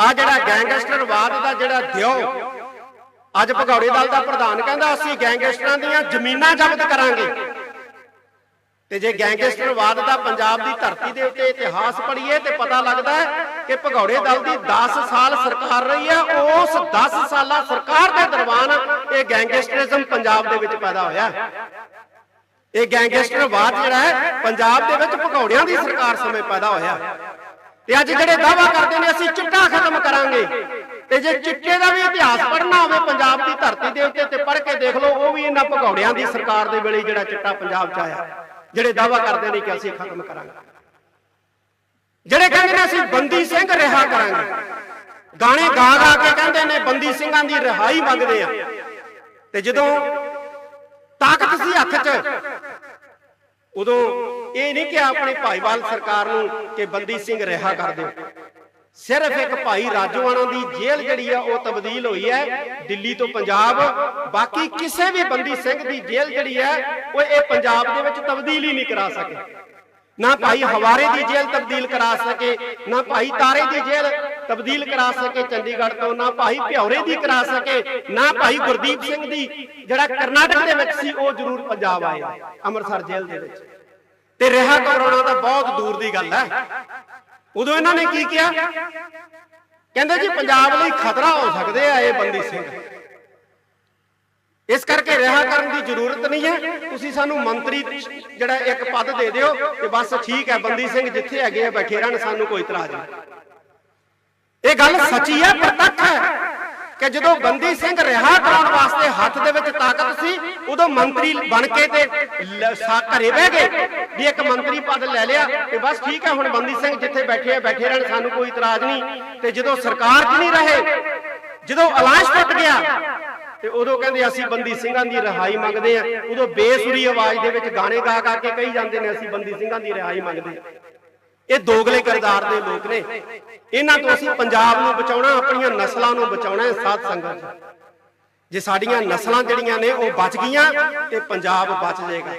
ਆ ਜਿਹੜਾ ਗੈਂਗਸਟਰਵਾਦ ਦਾ ਜਿਹੜਾ ਦਿਓ, ਅੱਜ ਭਗੌੜੇ ਦਲ ਦਾ ਪ੍ਰਧਾਨ ਕਹਿੰਦਾ, ਅਸੀਂ ਗੈਂਗਸਟਰਾਂ ਦੀਆਂ ਜ਼ਮੀਨਾਂ ਜ਼ਬਤ ਕਰਾਂਗੇ। ਤੇ ਜੇ ਗੈਂਗਸਟਰਵਾਦ ਦਾ ਪੰਜਾਬ ਦੀ ਧਰਤੀ ਦੇ ਉੱਤੇ ਇਤਿਹਾਸ ਪੜ੍ਹੀਏ, ਤੇ ਪਤਾ ਲੱਗਦਾ ਹੈ ਕਿ ਭਗੌੜੇ ਦਲ ਦੀ 10 ਸਾਲ ਸਰਕਾਰ ਰਹੀ ਹੈ, ਉਸ 10 ਸਾਲਾਂ ਸਰਕਾਰ ਦੇ ਦਰਵਾਨ ਇਹ ਗੈਂਗਸਟਰਿਜ਼ਮ ਪੰਜਾਬ ਦੇ ਵਿੱਚ ਪੈਦਾ ਹੋਇਆ। ਇਹ ਗੈਂਗਸਟਰਵਾਦ ਜਿਹੜਾ ਹੈ, ਪੰਜਾਬ ਦੇ ਵਿੱਚ ਭਗੌੜਿਆਂ ਦੀ ਸਰਕਾਰ ਸਮੇਂ ਪੈਦਾ ਹੋਇਆ। ਤੇ ਅੱਜ ਜਿਹੜੇ ਦਾਅਵਾ ਕਰਦੇ ਨੇ, ਅਸੀਂ ਚਿੱਟਾ ਖਤਮ ਕਰਾਂਗੇ। ਤੇ ਜੇ ਚਿੱਟੇ ਦਾ ਵੀ ਇਤਿਹਾਸ ਪੜ੍ਹਨਾ ਹੋਵੇ, ਪੰਜਾਬ ਦੀ ਧਰਤੀ ਦੇ ਉੱਤੇ ਤੇ ਪੜ੍ਹ ਕੇ ਦੇਖ ਲਓ, ਉਹ ਵੀ ਇਹਨਾਂ ਭਗੌੜਿਆਂ ਦੀ ਸਰਕਾਰ ਦੇ ਵੇਲੇ ਜਿਹੜਾ ਚਿੱਟਾ ਪੰਜਾਬ 'ਚ ਆਇਆ। ਜਿਹੜੇ ਦਾਅਵਾ ਕਰਦੇ ਨੇ ਕਿ ਅਸੀਂ ਖਤਮ ਕਰਾਂਗੇ। ਜਿਹੜੇ ਕਹਿੰਦੇ ਨੇ, ਅਸੀਂ ਬੰਦੀ ਸਿੰਘ ਰਿਹਾ ਕਰਾਂਗੇ। ਗਾਣੇ ਗਾ ਗਾ ਕੇ ਕਹਿੰਦੇ ਨੇ, ਬੰਦੀ ਸਿੰਘਾਂ ਦੀ ਰਿਹਾਈ ਮੰਗਦੇ ਆ। ਤੇ ਜਦੋਂ ਤਾਕਤ ਸੀ ਹੱਥ 'ਚ ਉਦੋਂ ਇਹ ਨਹੀਂ ਕਿ ਆਪਣੇ ਭਾਈਵਾਲ ਸਰਕਾਰ ਨੂੰ ਕਿ ਬੰਦੀ ਸਿੰਘ ਰਿਹਾ ਕਰ ਦਿਓ। ਸਿਰਫ ਇੱਕ ਭਾਈ ਰਾਜੋਆਣਾ ਦੀ ਜੇਲ੍ਹ ਜਿਹੜੀ ਆ, ਉਹ ਤਬਦੀਲ ਹੋਈ ਹੈ ਦਿੱਲੀ ਤੋਂ ਪੰਜਾਬ। ਬਾਕੀ ਕਿਸੇ ਵੀ ਬੰਦੀ ਸਿੰਘ ਦੀ ਜੇਲ੍ਹ ਜਿਹੜੀ ਹੈ ਉਹ ਇਹ ਪੰਜਾਬ ਦੇ ਵਿੱਚ ਤਬਦੀਲ ਹੀ ਨਹੀਂ ਕਰਾ ਸਕੇ। ਨਾ ਭਾਈ ਹਵਾਰੇ ਦੀ ਜੇਲ੍ਹ ਤਬਦੀਲ ਕਰਾ ਸਕੇ, ਨਾ ਭਾਈ ਤਾਰੇ ਦੀ ਜੇਲ੍ਹ ਤਬਦੀਲ ਕਰਾ ਸਕੇ ਚੰਡੀਗੜ੍ਹ ਤੋਂ, ਨਾ ਭਾਈ ਭਿਉਰੇ ਦੀ ਕਰਾ ਸਕੇ, ਨਾ ਭਾਈ ਗੁਰਦੀਪ ਸਿੰਘ ਦੀ। ਜਿਹੜਾ ਕਰਨਾਟਕ ਦੇ ਵਿੱਚ ਸੀ, ਉਹ ਜ਼ਰੂਰ ਪੰਜਾਬ ਆਇਆ, ਅੰਮ੍ਰਿਤਸਰ ਜੇਲ੍ਹ ਦੇ ਵਿੱਚ। ਤੇ ਰਿਹਾ ਕਰਾਉਣਾ ਤਾਂ ਬਹੁਤ ਦੂਰ ਦੀ ਗੱਲ ਹੈ। ਉਦੋਂ ਇਹਨਾਂ ਨੇ ਕੀ ਕਿਹਾ? ਕਹਿੰਦੇ ਜੀ, ਪੰਜਾਬ ਲਈ ਖਤਰਾ ਹੋ ਸਕਦੇ ਆ ਇਹ ਬੰਦੀ ਸਿੰਘ। ਇਸ ਕਰਕੇ ਰਿਹਾ ਕਰਨ ਦੀ ਜ਼ਰੂਰਤ ਨਹੀਂ ਹੈ। ਤੁਸੀਂ ਸਾਨੂੰ ਮੰਤਰੀ ਜਿਹੜਾ ਇੱਕ ਪਦ ਦੇ ਦਿਓ ਤੇ ਬਸ ਠੀਕ ਹੈ, ਬੰਦੀ ਸਿੰਘ ਜਿੱਥੇ ਹੈਗੇ ਆ, ਬੈਠੇ ਰਹਿਣ, ਸਾਨੂੰ ਕੋਈ ਇਤਰਾਜ਼ ਨਹੀਂ। ਇਹ ਗੱਲ ਸੱਚੀ ਹੈ, ਪ੍ਰਤੱਖ ਹੈ ਕਿ ਜਦੋਂ ਬੰਦੀ ਸਿੰਘ ਰਿਹਾ ਕਰਾਉਣ ਵਾਸਤੇ ਹੱਥ ਦੇ ਵਿੱਚ ਤਾਕਤ ਸੀ, ਉਦੋਂ ਮੰਤਰੀ ਬਣ ਕੇ ਤੇ ਘਰੇ ਬਹਿ ਗਏ ਵੀ ਇੱਕ ਮੰਤਰੀ ਪਦ ਲੈ ਲਿਆ ਤੇ ਬਸ ਠੀਕ ਹੈ, ਹੁਣ ਬੰਦੀ ਸਿੰਘ ਜਿੱਥੇ ਬੈਠੇ ਆ, ਬੈਠੇ ਰਹਿਣ, ਸਾਨੂੰ ਕੋਈ ਇਤਰਾਜ਼ ਨਹੀਂ। ਤੇ ਜਦੋਂ ਸਰਕਾਰ 'ਚ ਨਹੀਂ ਰਹੇ, ਜਦੋਂ ਅਲਾਸ਼ ਟੁੱਟ ਗਿਆ ਤੇ ਉਦੋਂ ਕਹਿੰਦੇ ਅਸੀਂ ਬੰਦੀ ਸਿੰਘਾਂ ਦੀ ਰਿਹਾਈ ਮੰਗਦੇ ਆ ਉਦੋਂ ਬੇਸੁਰੀ ਆਵਾਜ਼ ਦੇ ਵਿੱਚ ਗਾਣੇ ਗਾ ਗਾ ਕੇ ਕਹੀ ਜਾਂਦੇ ਨੇ, ਅਸੀਂ ਬੰਦੀ ਸਿੰਘਾਂ ਦੀ ਰਿਹਾਈ ਮੰਗਦੇ ਆ ਇਹ ਦੋਗਲੇ ਕਿਰਦਾਰ ਦੇ ਲੋਕ ਨੇ। ਇਹਨਾਂ ਤੋਂ ਅਸੀਂ ਪੰਜਾਬ ਨੂੰ ਬਚਾਉਣਾ, ਆਪਣੀਆਂ ਨਸਲਾਂ ਨੂੰ ਬਚਾਉਣਾ ਹੈ ਸਾਧ ਸੰਗਤ ਜੇ। ਸਾਡੀਆਂ ਨਸਲਾਂ ਜਿਹੜੀਆਂ ਨੇ ਉਹ ਬਚ ਗਈਆਂ ਤੇ ਪੰਜਾਬ ਬਚ ਜਾਏਗਾ।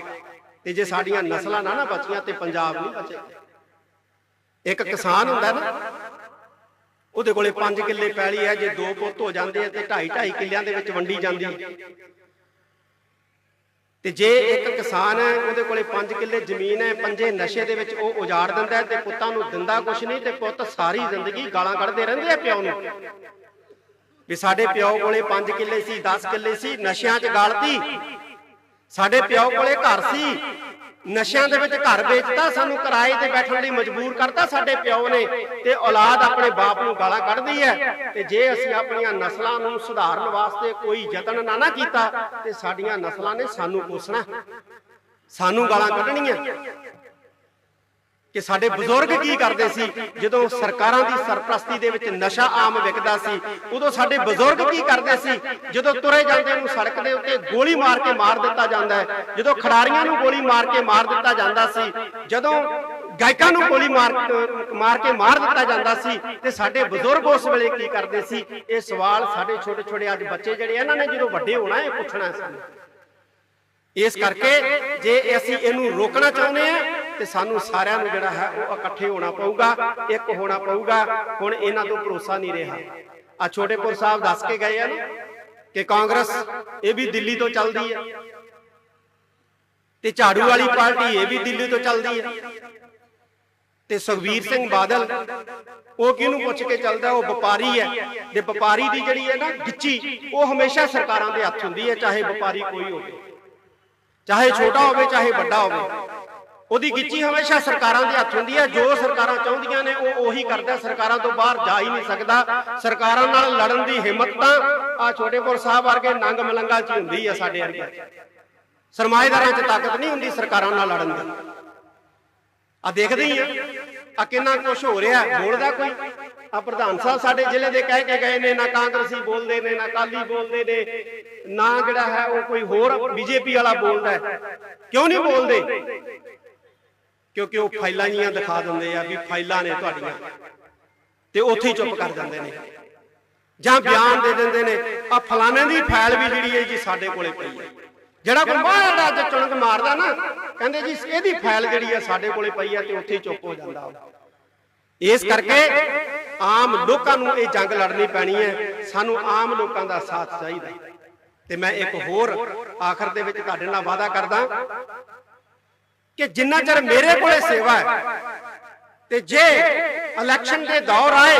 ਤੇ ਜੇ ਸਾਡੀਆਂ ਨਸਲਾਂ ਨਾ ਨਾ ਬਚੀਆਂ ਤੇ ਪੰਜਾਬ ਨਹੀਂ ਬਚੇਗਾ। ਇੱਕ ਕਿਸਾਨ ਹੁੰਦਾ ਨਾ, ਉਹਦੇ ਕੋਲੇ 5 ਕਿੱਲੇ ਪੈਲੀ ਹੈ, ਜੇ ਦੋ ਪੁੱਤ ਹੋ ਜਾਂਦੇ ਆ ਤੇ 2.5 2.5 ਕਿੱਲਿਆਂ ਦੇ ਵਿੱਚ ਵੰਡੀ ਜਾਂਦੀ ਹੈ। ਤੇ ਜੇ ਇੱਕ ਕਿਸਾਨ ਹੈ, ਉਹਦੇ ਕੋਲੇ 5 ਕਿੱਲੇ ਜ਼ਮੀਨ ਹੈ, ਪੰਜੇ ਨਸ਼ੇ ਦੇ ਵਿੱਚ ਉਹ ਉਜਾੜ ਦਿੰਦਾ ਤੇ ਪੁੱਤਾਂ ਨੂੰ ਦਿੰਦਾ ਕੁਛ ਨਹੀਂ ਤੇ ਪੁੱਤ ਸਾਰੀ ਜ਼ਿੰਦਗੀ ਗਾਲਾਂ ਕੱਢਦੇ ਰਹਿੰਦੇ ਆ ਪਿਓ ਨੂੰ। ਵੀ ਸਾਡੇ ਪਿਓ ਕੋਲੇ 5 ਕਿੱਲੇ ਸੀ 10 ਕਿੱਲੇ ਸੀ, ਨਸ਼ਿਆਂ 'ਚ ਗਾਲਤੀ। ਸਾਡੇ ਪਿਓ ਕੋਲੇ ਘਰ ਸੀ। ਨਸ਼ਿਆਂ ਦੇ ਵਿੱਚ ਘਰ ਵੇਚਤਾ, ਸਾਨੂੰ ਕਿਰਾਏ ਤੇ ਬੈਠਣ ਲਈ ਮਜਬੂਰ ਕਰਤਾ ਸਾਡੇ ਪਿਓ ਨੇ ਤੇ ਔਲਾਦ ਆਪਣੇ ਬਾਪ ਨੂੰ ਗਾਲਾਂ ਕੱਢਦੀ ਹੈ ਤੇ ਜੇ ਅਸੀਂ ਆਪਣੀਆਂ ਨਸਲਾਂ ਨੂੰ ਸੁਧਾਰਨ ਵਾਸਤੇ ਕੋਈ ਯਤਨ ਨਾ ਨਾ ਕੀਤਾ ਤੇ ਸਾਡੀਆਂ ਨਸਲਾਂ ਨੇ ਸਾਨੂੰ ਕੋਸਣਾ ਸਾਨੂੰ ਗਾਲਾਂ ਕੱਢਣੀਆਂ। ਕਿ ਸਾਡੇ ਬਜ਼ੁਰਗ ਕੀ ਕਰਦੇ ਸੀ? ਜਦੋਂ ਸਰਕਾਰਾਂ ਦੀ ਸਰਪ੍ਰਸਤੀ ਦੇ ਵਿੱਚ ਨਸ਼ਾ ਆਮ ਵਿਕਦਾ ਸੀ, ਉਦੋਂ ਸਾਡੇ ਬਜ਼ੁਰਗ ਕੀ ਕਰਦੇ ਸੀ? ਜਦੋਂ ਤੁਰੇ ਜਾਂਦੇ ਨੂੰ ਸੜਕ ਦੇ ਉੱਤੇ ਗੋਲੀ ਮਾਰ ਕੇ ਮਾਰ ਦਿੱਤਾ ਜਾਂਦਾ ਹੈ, ਜਦੋਂ ਖਿਡਾਰੀਆਂ ਨੂੰ ਗੋਲੀ ਮਾਰ ਕੇ ਮਾਰ ਦਿੱਤਾ ਜਾਂਦਾ ਸੀ, ਜਦੋਂ ਗਾਇਕਾਂ ਨੂੰ ਗੋਲੀ ਮਾਰ ਮਾਰ ਕੇ ਮਾਰ ਦਿੱਤਾ ਜਾਂਦਾ ਸੀ, ਤੇ ਸਾਡੇ ਬਜ਼ੁਰਗ ਉਸ ਵੇਲੇ ਕੀ ਕਰਦੇ ਸੀ? ਇਹ ਸਵਾਲ ਸਾਡੇ ਛੋਟੇ ਛੋਟੇ ਅੱਜ ਬੱਚੇ ਜਿਹੜੇ ਇਹਨਾਂ ਨੇ ਜਦੋਂ ਵੱਡੇ ਹੋਣਾ, ਇਹ ਪੁੱਛਣਾ ਸਾਨੂੰ। ਇਸ ਕਰਕੇ ਜੇ ਅਸੀਂ ਇਹਨੂੰ ਰੋਕਣਾ ਚਾਹੁੰਦੇ ਆ ਤੇ ਸਾਨੂੰ ਸਾਰਿਆਂ ਨੂੰ ਜਿਹੜਾ ਹੈ ਉਹ ਇਕੱਠੇ ਹੋਣਾ ਪਊਗਾ, ਇੱਕ ਹੋਣਾ ਪਊਗਾ। ਹੁਣ ਇਹਨਾਂ ਤੋਂ ਭਰੋਸਾ ਨਹੀਂ ਰਿਹਾ। ਆ ਛੋਟੇਪੁਰ ਸਾਹਿਬ ਦੱਸ ਕੇ ਗਏ ਆ ਨਾ ਕਿ ਕਾਂਗਰਸ ਇਹ ਵੀ ਦਿੱਲੀ ਤੋਂ ਚੱਲਦੀ ਹੈ ਤੇ ਝਾੜੂ ਵਾਲੀ ਪਾਰਟੀ ਇਹ ਵੀ ਦਿੱਲੀ ਤੋਂ ਚੱਲਦੀ ਹੈ ਤੇ ਸੁਖਵੀਰ ਸਿੰਘ ਬਾਦਲ, ਉਹ ਕਿਹਨੂੰ ਪੁੱਛ ਕੇ ਚੱਲਦਾ? ਉਹ ਵਪਾਰੀ ਹੈ ਤੇ ਵਪਾਰੀ ਦੀ ਜਿਹੜੀ ਹੈ ਨਾ ਗਿੱਚੀ, ਉਹ ਹਮੇਸ਼ਾ ਸਰਕਾਰਾਂ ਦੇ ਹੱਥ ਹੁੰਦੀ ਹੈ ਚਾਹੇ ਵਪਾਰੀ ਕੋਈ ਹੋਵੇ। ਚਾਹੇ ਛੋਟਾ ਹੋਵੇ, ਚਾਹੇ ਵੱਡਾ ਹੋਵੇ। ਉਹਦੀ ਗਿੱਚੀ ਹਮੇਸ਼ਾ ਸਰਕਾਰਾਂ ਦੇ ਹੱਥ ਹੁੰਦੀ ਹੈ ਜੋ ਸਰਕਾਰਾਂ ਚਾਹੁੰਦੀਆਂ ਨੇ ਉਹ ਉਹੀ ਕਰਦਾ ਸਰਕਾਰਾਂ ਤੋਂ ਬਾਹਰ ਜਾ ਹੀ ਨਹੀਂ ਸਕਦਾ। ਸਰਕਾਰਾਂ ਨਾਲ ਲੜਨ ਦੀ ਹਿੰਮਤ ਤਾਂ ਆ ਛੋਟੇਪੁਰ ਸਾਹਿਬ ਵਰਗੇ ਨੰਗ ਮਲੰਗਾ 'ਚ ਹੁੰਦੀ ਹੈ ਸਾਡੇ ਵਰਗੇ। ਸਰਮਾਏਦਾਰਾਂ 'ਚ ਤਾਕਤ ਨਹੀਂ ਹੁੰਦੀ ਸਰਕਾਰਾਂ ਨਾਲ ਲੜਨ ਦੀ। ਆ ਦੇਖਦੇ ਹੀ ਆ ਆ ਕਿੰਨਾ ਕੁਝ ਹੋ ਰਿਹਾ ਬੋਲਦਾ ਕੋਈ? ਆ ਪ੍ਰਧਾਨ ਸਾਹਿਬ ਸਾਡੇ ਜ਼ਿਲ੍ਹੇ ਦੇ ਕਹਿ ਕੇ ਗਏ ਨੇ ਨਾ ਕਾਂਗਰਸੀ ਬੋਲਦੇ ਨੇ ਨਾ ਕਾਲੀ ਬੋਲਦੇ ਨੇ ਨਾ ਜਿਹੜਾ ਹੈ ਉਹ ਕੋਈ ਹੋਰ ਬੀਜੇਪੀ ਵਾਲਾ ਬੋਲਦਾ ਕਿਉਂ ਨਹੀਂ ਬੋਲਦੇ? ਕਿਉਂਕਿ ਉਹ ਫਾਈਲਾਂ ਜੀਆਂ ਦਿਖਾ ਦਿੰਦੇ ਆ ਵੀ ਫਾਈਲਾਂ ਨੇ ਤੁਹਾਡੀਆਂ। ਤੇ ਉੱਥੇ ਹੀ ਚੁੱਪ ਕਰ ਜਾਂਦੇ ਨੇ। ਜਾਂ ਬਿਆਨ ਦੇ ਦਿੰਦੇ ਨੇ ਆ ਫਲਾਣੇ ਦੀ ਫਾਈਲ ਵੀ ਜਿਹੜੀ ਹੈ ਜੀ ਸਾਡੇ ਕੋਲੇ ਪਈ ਹੈ। ਜਿਹੜਾ ਕੋਈ ਮਾੜਾ ਅੱਜ ਚੁਣਕ ਮਾਰਦਾ ਨਾ, ਕਹਿੰਦੇ ਜੀ ਇਹਦੀ ਫਾਈਲ ਜਿਹੜੀ ਹੈ ਸਾਡੇ ਕੋਲੇ ਪਈ ਹੈ ਤੇ ਉੱਥੇ ਹੀ ਚੁੱਪ ਹੋ ਜਾਂਦਾ ਉਹ। ਇਸ ਕਰਕੇ ਆਮ ਲੋਕਾਂ ਨੂੰ ਇਹ ਜੰਗ ਲੜਨੀ ਪੈਣੀ ਹੈ। ਸਾਨੂੰ ਆਮ ਲੋਕਾਂ ਦਾ ਸਾਥ ਚਾਹੀਦਾ। ਤੇ ਮੈਂ ਇੱਕ ਹੋਰ ਆਖਰ ਦੇ ਵਿੱਚ ਤੁਹਾਡੇ ਨਾਲ ਵਾਅਦਾ ਕਰਦਾ ਕਿ ਜਿੰਨਾ ਚਿਰ ਮੇਰੇ ਕੋਲੇ ਸੇਵਾ ਹੈ ਤੇ ਜੇ ਇਲੈਕਸ਼ਨ ਦੇ ਦੌਰ ਆਏ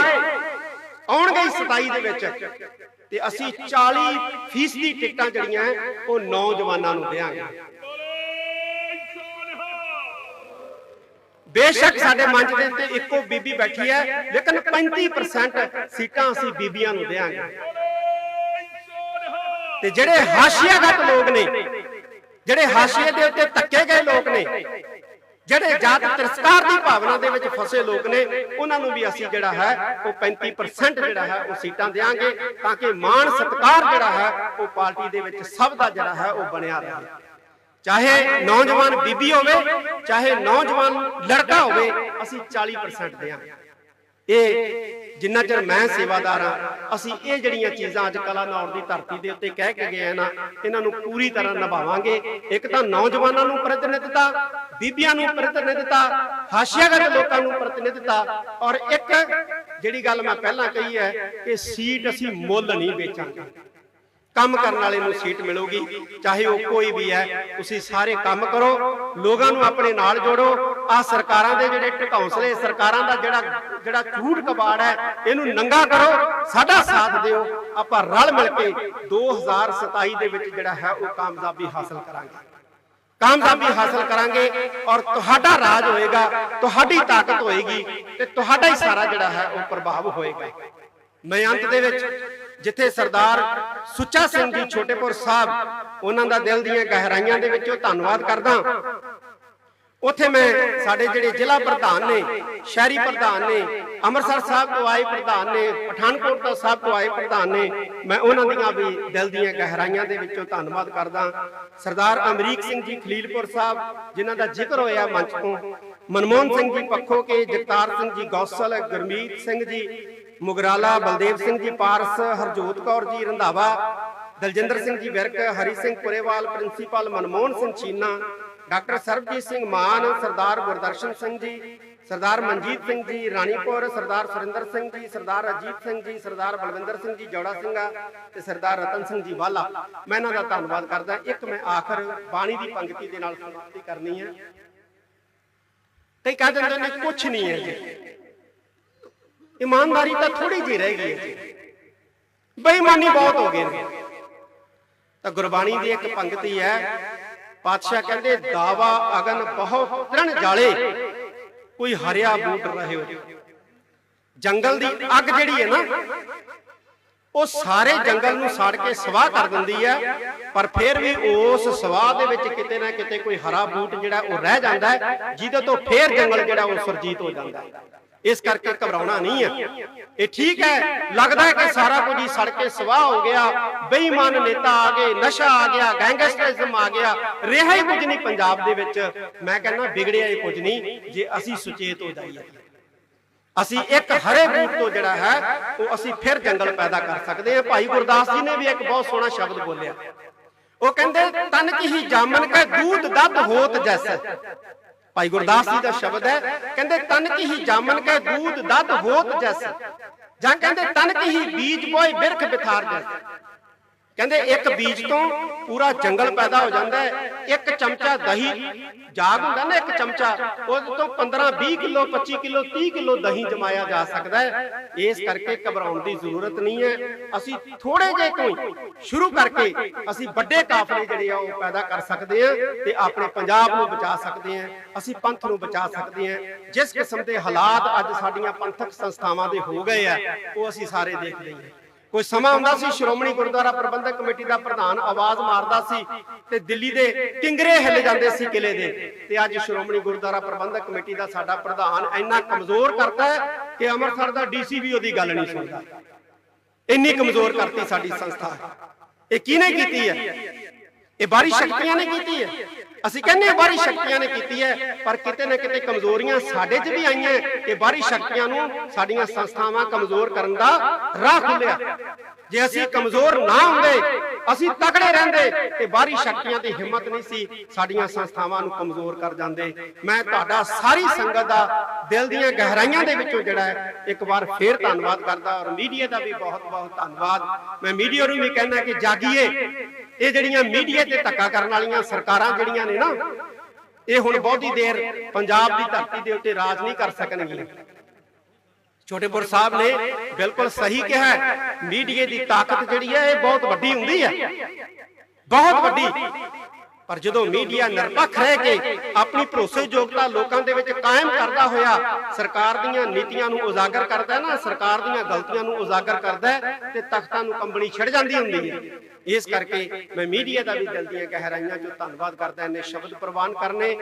ਆਉਣਗੇ ਹੀ 27 ਦੇ ਵਿੱਚ। ਤੇ ਅਸੀਂ 40 ਫੀਸਦੀ ਟਿਕਟਾਂ ਜਿਹੜੀਆਂ ਉਹ ਨੌਜਵਾਨਾਂ ਨੂੰ ਦੇਵਾਂਗੇ। ਬੇਸ਼ੱਕ ਸਾਡੇ ਮੰਚ ਦੇ ਉੱਤੇ ਇੱਕੋ ਬੀਬੀ ਬੈਠੀ ਹੈ ਲੇਕਿਨ 35% ਸੀਟਾਂ ਅਸੀਂ ਬੀਬੀਆਂ ਨੂੰ ਦੇਵਾਂਗੇ। ਤੇ ਜਿਹੜੇ ਹਾਸ਼ੀਆਗਤ ਲੋਕ ਨੇ ਜਿਹੜੇ ਹਾਸ਼ੀਏ ਦੇ ਉੱਤੇ ਧੱਕੇ ਗਏ ਲੋਕ ਨੇ, ਜਿਹੜੇ ਜਾਤ ਤਿਰਸਕਾਰ ਦੀ ਭਾਵਨਾ ਦੇ ਵਿੱਚ ਫਸੇ ਲੋਕ ਨੇ, ਉਹਨਾਂ ਨੂੰ ਵੀ ਅਸੀਂ ਜਿਹੜਾ ਹੈ, ਉਹ 35% ਜਿਹੜਾ ਹੈ, ਉਹ ਸੀਟਾਂ ਦੇਵਾਂਗੇ ਤਾਂ ਕਿ ਮਾਣ ਸਤਿਕਾਰ ਜਿਹੜਾ ਹੈ, ਉਹ ਪਾਰਟੀ ਦੇ ਵਿੱਚ ਸਭ ਦਾ ਜਿਹੜਾ ਹੈ, ਉਹ ਬਣਿਆ ਰਹੇ। ਚਾਹੇ ਨੌਜਵਾਨ ਬੀਬੀ ਹੋਵੇ, ਚਾਹੇ ਨੌਜਵਾਨ ਲੜਕਾ ਹੋਵੇ, ਅਸੀਂ 40% ਦਿਆਂਗੇ। ਇਹ ਜਿੰਨਾ ਚਿਰ ਮੈਂ ਸੇਵਾਦਾਰ ਹਾਂ, ਅਸੀਂ ਇਹ ਜਿਹੜੀਆਂ ਚੀਜ਼ਾਂ ਅੱਜ ਕਲਾਨੌਰ ਦੀ ਧਰਤੀ ਦੇ ਉੱਤੇ ਕਹਿ ਕੇ ਗਏ ਆ ਨਾ, ਇਹਨਾਂ ਨੂੰ ਪੂਰੀ ਤਰ੍ਹਾਂ ਨਿਭਾਵਾਂਗੇ। ਇੱਕ ਤਾਂ ਨੌਜਵਾਨਾਂ ਨੂੰ ਪ੍ਰਤੀਨਿਧਤਾ ਬੀਬੀਆਂ ਨੂੰ ਪ੍ਰਤੀਨਿਧਤਾ ਹਾਸ਼ੀਆਗਤ ਲੋਕਾਂ ਨੂੰ ਪ੍ਰਤੀਨਿਧਤਾ ਔਰ ਇੱਕ ਜਿਹੜੀ ਗੱਲ ਮੈਂ ਪਹਿਲਾਂ ਕਹੀ ਹੈ ਕਿ ਸੀਟ ਅਸੀਂ ਮੁੱਲ ਨਹੀਂ ਵੇਚਾਂਗੇ। ਕੰਮ ਕਰਨ ਵਾਲੇ ਨੂੰ ਸੀਟ ਮਿਲੂਗੀ, ਚਾਹੇ ਉਹ ਕੋਈ ਵੀ ਹੈ, ਤੁਸੀਂ ਸਾਰੇ ਕੰਮ ਕਰੋ, ਲੋਕਾਂ ਨੂੰ ਆਪਣੇ ਨਾਲ ਜੋੜੋ। ਆ ਸਰਕਾਰਾਂ ਦੇ ਜਿਹੜੇ ਢਕੌਂਸਲੇ ਸਰਕਾਰਾਂ ਦਾ ਜਿਹੜਾ ਜਿਹੜਾ ਝੂਠ ਕਬਾੜ ਹੈ, ਇਹਨੂੰ ਨੰਗਾ ਕਰੋ, ਸਾਡਾ ਸਾਥ ਦਿਓ। ਆਪਾਂ ਰਲ ਮਿਲ ਕੇ 2027 ਦੇ ਵਿੱਚ ਜਿਹੜਾ ਹੈ, ਉਹ ਕਾਮਯਾਬੀ ਹਾਸਲ ਕਰਾਂਗੇ। ਕਾਮਯਾਬੀ ਹਾਸਲ ਕਰਾਂਗੇ ਔਰ ਤੁਹਾਡਾ ਰਾਜ ਹੋਏਗਾ, ਤੁਹਾਡੀ ਤਾਕਤ ਹੋਏਗੀ ਤੇ ਤੁਹਾਡਾ ਹੀ ਸਾਰਾ ਜਿਹੜਾ ਹੈ, ਉਹ ਪ੍ਰਭਾਵ ਹੋਏਗਾ। ਮੈਂ ਅੰਤ ਦੇ ਵਿੱਚ ਜਿੱਥੇ ਸਰਦਾਰ ਸੁੱਚਾ ਸਿੰਘ ਜੀ ਛੋਟੇਪੁਰ ਸਾਹਿਬ, ਉਹਨਾਂ ਦਾ ਦਿਲ ਦੀਆਂ ਗਹਿਰਾਈਆਂ ਦੇ ਵਿੱਚੋਂ ਧੰਨਵਾਦ ਕਰਦਾ ਉੱਥੇ ਮੈਂ ਸਾਡੇ ਜਿਹੜੇ ਜ਼ਿਲ੍ਹਾ ਪ੍ਰਧਾਨ ਨੇ, ਸ਼ਹਿਰੀ ਪ੍ਰਧਾਨ ਨੇ, ਅੰਮ੍ਰਿਤਸਰ ਸਾਹਿਬ ਤੋਂ ਆਏ ਪ੍ਰਧਾਨ ਨੇ, ਪਠਾਨਕੋਟ ਤੋਂ ਸਾਹਿਬ ਤੋਂ ਆਏ ਪ੍ਰਧਾਨ ਨੇ, ਮੈਂ ਉਹਨਾਂ ਦੀਆਂ ਵੀ ਦਿਲ ਦੀਆਂ ਗਹਿਰਾਈਆਂ ਦੇ ਵਿੱਚੋਂ ਧੰਨਵਾਦ ਕਰਦਾ ਸਰਦਾਰ ਅਮਰੀਕ ਸਿੰਘ ਜੀ ਖਲੀਲਪੁਰ ਸਾਹਿਬ, ਜਿਨ੍ਹਾਂ ਦਾ ਜ਼ਿਕਰ ਹੋਇਆ ਮੰਚ ਤੋਂ, ਮਨਮੋਹਨ ਸਿੰਘ ਜੀ ਪੱਖੋ ਕੇ ਜਗਤਾਰ ਸਿੰਘ ਜੀ ਗੌਸਲ, ਗੁਰਮੀਤ ਸਿੰਘ ਜੀ ਮੁਗਰਾਲਾ ਬਲਦੇਵ ਸਿੰਘ ਜੀ ਪਾਰਸ, ਹਰਜੋਤ ਕੌਰ ਜੀ ਰੰਧਾਵਾ, ਦਲਜਿੰਦਰ ਸਿੰਘ ਜੀ ਵਿਰਕ, ਹਰੀ ਸਿੰਘ ਪੁਰੇਵਾਲ, ਪ੍ਰਿੰਸੀਪਲ ਮਨਮੋਹਨ ਸਿੰਘ ਚੀਨਾ, ਡਾਕਟਰ ਸਰਬਜੀਤ ਸਿੰਘ ਮਾਨ, ਸਰਦਾਰ ਗੁਰਦਰਸ਼ਨ ਸਿੰਘ ਜੀ, ਸਰਦਾਰ ਮਨਜੀਤ ਸਿੰਘ ਜੀ ਰਾਣੀਪੁਰ ਸਰਦਾਰ ਸੁਰਿੰਦਰ ਸਿੰਘ ਜੀ, ਸਰਦਾਰ ਅਜੀਤ ਸਿੰਘ ਜੀ, ਸਰਦਾਰ ਬਲਵਿੰਦਰ ਸਿੰਘ ਜੀ, ਜੋੜਾ ਸਿੰਘਾ ਤੇ ਸਰਦਾਰ ਰਤਨ ਸਿੰਘ ਜੀ ਵਾਲਾ। ਮੈਂ ਇਹਨਾਂ ਦਾ ਧੰਨਵਾਦ ਕਰਦਾ। ਇੱਕ ਮੈਂ ਆਖਰ ਬਾਣੀ ਦੀ ਪੰਕਤੀ ਦੇ ਨਾਲ ਸਮਾਪਤੀ ਕਰਨੀ ਹੈ। ਕਈ ਕਹਿ ਦਿੰਦੇ ਨੇ ਕੁਝ ਨਹੀਂ ਹੈ ਜੀ। ਇਮਾਨਦਾਰੀ ਤਾਂ ਥੋੜੀ ਜਿਹੀ ਰਹਿ ਗਈ ਹੈ ਬੇਈਮਾਨੀ ਬਹੁਤ ਹੋ ਗਈ। ਨੇ ਤਾਂ ਗੁਰਬਾਣੀ ਦੀ ਇੱਕ ਪੰਕਤੀ ਹੈ, ਪਾਤਸ਼ਾਹ ਕਹਿੰਦੇ, ਦਾਵਾ ਅਗਨ ਬਹੁ ਤ੍ਰਣ ਜਾਲੇ, ਕੋਈ ਹਰਿਆ ਬੂਟ ਰਹੇ ਹੋ ਜੰਗਲ ਦੀ ਅੱਗ ਜਿਹੜੀ ਹੈ ਨਾ, ਉਹ ਸਾਰੇ ਜੰਗਲ ਨੂੰ ਸਾੜ ਕੇ ਸਵਾਹ ਕਰ ਦਿੰਦੀ ਹੈ, ਪਰ ਫਿਰ ਵੀ ਉਸ ਸਵਾਹ ਦੇ ਵਿੱਚ ਕਿਤੇ ਨਾ ਕਿਤੇ ਕੋਈ ਹਰਾ ਬੂਟ ਜਿਹੜਾ ਉਹ ਰਹਿ ਜਾਂਦਾ ਹੈ, ਜਿਹਦੇ ਤੋਂ ਫਿਰ ਜੰਗਲ ਜਿਹੜਾ ਉਹ ਸਰਜੀਤ ਹੋ ਜਾਂਦਾ ਹੈ। ਇਸ ਕਰਕੇ ਘਬਰਾਉਣਾ ਨਹੀਂ ਹੈ। ਇਹ ਠੀਕ ਹੈ, ਲੱਗਦਾ ਹੈ ਕਿ ਸਾਰਾ ਕੁਝ ਹੀ ਸੜ ਕੇ ਸਵਾਹ ਹੋ ਗਿਆ। ਬੇਈਮਾਨ ਨੇਤਾ ਆ ਗਏ, ਨਸ਼ਾ ਆ ਗਿਆ, ਗੈਂਗਸਟਰਿਜ਼ਮ ਆ ਗਿਆ। ਰਿਹਾ ਹੀ ਕੁਝ ਨਹੀਂ ਪੰਜਾਬ ਦੇ ਵਿੱਚ। ਮੈਂ ਕਹਿੰਦਾ, ਵਿਗੜਿਆ ਹੀ ਕੁਝ ਨਹੀਂ। ਜੇ ਅਸੀਂ ਸੁਚੇਤ ਹੋ ਜਾਈਏ ਅਸੀਂ ਇੱਕ ਹਰੇ ਬੂਟ ਤੋਂ ਜਿਹੜਾ ਹੈ, ਉਹ ਅਸੀਂ ਫਿਰ ਜੰਗਲ ਪੈਦਾ ਕਰ ਸਕਦੇ ਹਾਂ। ਭਾਈ ਗੁਰਦਾਸ ਜੀ ਨੇ ਵੀ ਇੱਕ ਬਹੁਤ ਸੋਹਣਾ ਸ਼ਬਦ ਬੋਲਿਆ। ਉਹ ਕਹਿੰਦੇ, ਤਨ ਕੀ ਹੀ ਜਾਮਨ ਕੈ, ਦੂਧ ਦੱਧ ਹੋਤ ਜੈਸਾ। ਭਾਈ ਗੁਰਦਾਸ ਜੀ ਦਾ ਸ਼ਬਦ ਹੈ, ਕਹਿੰਦੇ, ਤਨ ਕੀ ਹੀ ਜਾਮਨ ਕੈ ਦੂਧ ਦੱਧ ਹੋਤ ਜੈਸਾ। ਜਾਂ ਕਹਿੰਦੇ, ਤਨ ਕੀ ਹੀ ਬੀਜ ਬੋਏ ਬਿਰਖ ਬਿਥਾਰ ਜੈਸਾ। ਕਹਿੰਦੇ ਇੱਕ ਬੀਜ ਤੋਂ ਪੂਰਾ ਜੰਗਲ ਪੈਦਾ ਹੋ ਜਾਂਦਾ ਹੈ। ਇੱਕ ਚਮਚਾ ਦਹੀਂ ਜਾਗ ਹੁੰਦਾ ਨਾ ਇੱਕ ਚਮਚਾ। ਉਹਦੇ ਤੋਂ 15 20 ਕਿਲੋ 25 ਕਿਲੋ 30 ਕਿਲੋ ਦਹੀਂ ਜਮਾਇਆ ਜਾ ਸਕਦਾ ਹੈ। ਇਸ ਕਰਕੇ ਘਬਰਾਉਣ ਦੀ ਜ਼ਰੂਰਤ ਨਹੀਂ ਹੈ। ਅਸੀਂ ਥੋੜੇ ਜਿਹੇ ਤੋਂ ਸ਼ੁਰੂ ਕਰਕੇ ਅਸੀਂ ਵੱਡੇ ਕਾਫਲੇ ਜਿਹੜੇ ਆ ਉਹ ਪੈਦਾ ਕਰ ਸਕਦੇ ਹਾਂ ਤੇ ਆਪਣੇ ਪੰਜਾਬ ਨੂੰ ਬਚਾ ਸਕਦੇ ਹਾਂ। ਅਸੀਂ ਪੰਥ ਨੂੰ ਬਚਾ ਸਕਦੇ ਹਾਂ। ਜਿਸ ਕਿਸਮ ਦੇ ਹਾਲਾਤ ਅੱਜ ਸਾਡੀਆਂ ਪੰਥਕ ਸੰਸਥਾਵਾਂ ਦੇ ਹੋ ਗਏ ਆ ਉਹ ਅਸੀਂ ਸਾਰੇ ਦੇਖਦੇ ਹਾਂ। ਕੋਈ ਸਮਾਂ ਹੁੰਦਾ ਸੀ, ਸ਼੍ਰੋਮਣੀ ਗੁਰਦੁਆਰਾ ਪ੍ਰਬੰਧਕ ਕਮੇਟੀ ਦਾ ਪ੍ਰਧਾਨ ਆਵਾਜ਼ ਮਾਰਦਾ ਸੀ ਤੇ ਦਿੱਲੀ ਦੇ ਕਿੰਗਰੇ ਹਿੱਲ ਜਾਂਦੇ ਸੀ ਕਿਲੇ ਦੇ। ਤੇ ਅੱਜ ਸ਼੍ਰੋਮਣੀ ਗੁਰਦੁਆਰਾ ਪ੍ਰਬੰਧਕ ਕਮੇਟੀ ਦਾ ਸਾਡਾ ਪ੍ਰਧਾਨ ਇੰਨਾ ਕਮਜ਼ੋਰ ਕਰਤਾ ਕਿ ਅੰਮ੍ਰਿਤਸਰ ਦਾ ਡੀਸੀ ਵੀ ਉਹਦੀ ਗੱਲ ਨਹੀਂ ਸੁਣਦਾ। ਇੰਨੀ ਕਮਜ਼ੋਰ ਕਰਤੀ ਸਾਡੀ ਸੰਸਥਾ। ਇਹ ਕਿਹਨੇ ਕੀਤੀ ਹੈ? ਇਹ ਬਾਹਰੀ ਸ਼ਕਤੀਆਂ ਨੇ ਕੀਤੀ ਹੈ? ਅਸੀਂ ਕਹਿੰਦੇ ਹਾਂ ਬਾਰੀ ਸ਼ਕਤੀਆਂ ਨੇ ਕੀਤੀ ਹੈ, ਪਰ ਕਿਤੇ ਨਾ ਕਿਤੇ ਕਮਜ਼ੋਰੀਆਂ ਸਾਡੇ 'ਚ ਵੀ ਆਈਆਂ ਕਿ ਬਾਰੀ ਸ਼ਕਤੀਆਂ ਨੂੰ ਸਾਡੀਆਂ ਸੰਸਥਾਵਾਂ ਕਮਜ਼ੋਰ ਕਰਨ ਦਾ ਰਾਹ ਖੁੱਲਿਆ ਜੇ ਅਸੀਂ ਕਮਜ਼ੋਰ ਨਾ ਹੁੰਦੇ, ਅਸੀਂ ਤਕੜੇ ਰਹਿੰਦੇ ਤੇ ਬਾਹਰੀ ਸ਼ਕਤੀਆਂ ਦੀ ਹਿੰਮਤ ਨਹੀਂ ਸੀ ਸਾਡੀਆਂ ਸੰਸਥਾਵਾਂ ਨੂੰ ਕਮਜ਼ੋਰ ਕਰ ਜਾਂਦੇ। ਮੈਂ ਤੁਹਾਡਾ ਸਾਰੀ ਸੰਗਤ ਦਾ ਦਿਲ ਦੀਆਂ ਗਹਿਰਾਈਆਂ ਦੇ ਵਿੱਚੋਂ ਜਿਹੜਾ ਹੈ, ਇੱਕ ਵਾਰ ਫੇਰ ਧੰਨਵਾਦ ਕਰਦਾ ਔਰ ਮੀਡੀਆ ਦਾ ਵੀ ਬਹੁਤ ਬਹੁਤ ਧੰਨਵਾਦ। ਮੈਂ ਮੀਡੀਆ ਨੂੰ ਵੀ ਕਹਿੰਦਾ ਕਿ ਜਾਗੀਏ। ਇਹ ਜਿਹੜੀਆਂ ਮੀਡੀਆ ਤੇ ਧੱਕਾ ਕਰਨ ਵਾਲੀਆਂ ਸਰਕਾਰਾਂ ਜਿਹੜੀਆਂ ਨੇ ਨਾ ਇਹ ਹੁਣ ਬਹੁਤੀ ਦੇਰ ਪੰਜਾਬ ਦੀ ਧਰਤੀ ਦੇ ਉੱਤੇ ਰਾਜ ਨਹੀਂ ਕਰ ਸਕਣਗੀਆਂ ਛੋਟੇਪੁਰ ਸਾਹਿਬ ਨੇ ਬਿਲਕੁਲ ਸਹੀ ਕਿਹਾ ਮੀਡੀਆ ਦੀ ਤਾਕਤ ਜਿਹੜੀ ਹੈ ਇਹ ਬਹੁਤ ਵੱਡੀ ਹੁੰਦੀ ਹੈ। ਬਹੁਤ ਵੱਡੀ। ਪਰ ਜਦੋਂ ਮੀਡੀਆ ਨਿਰਪੱਖ ਰਹਿ ਕੇ ਆਪਣੀ ਭਰੋਸੇਯੋਗਤਾ ਲੋਕਾਂ ਦੇ ਵਿੱਚ ਕਾਇਮ ਕਰਦਾ ਹੋਇਆ ਸਰਕਾਰ ਦੀਆਂ ਨੀਤੀਆਂ ਨੂੰ ਉਜਾਗਰ ਕਰਦਾ ਨਾ, ਸਰਕਾਰ ਦੀਆਂ ਗਲਤੀਆਂ ਨੂੰ ਉਜਾਗਰ ਕਰਦਾ ਤੇ ਤਖਤਾਂ ਨੂੰ ਕੰਬਣੀ ਛਿੜ ਜਾਂਦੀ ਹੁੰਦੀ ਹੈ। ਇਸ ਕਰਕੇ ਮੈਂ ਮੀਡੀਆ ਦਾ ਵੀ ਦਿਲ ਦੀਆਂ ਗਹਿਰਾਈਆਂ 'ਚੋਂ ਧੰਨਵਾਦ ਕਰਦਾ, ਇਹਨੇ ਸ਼ਬਦ ਪ੍ਰਵਾਨ ਕਰਨੇ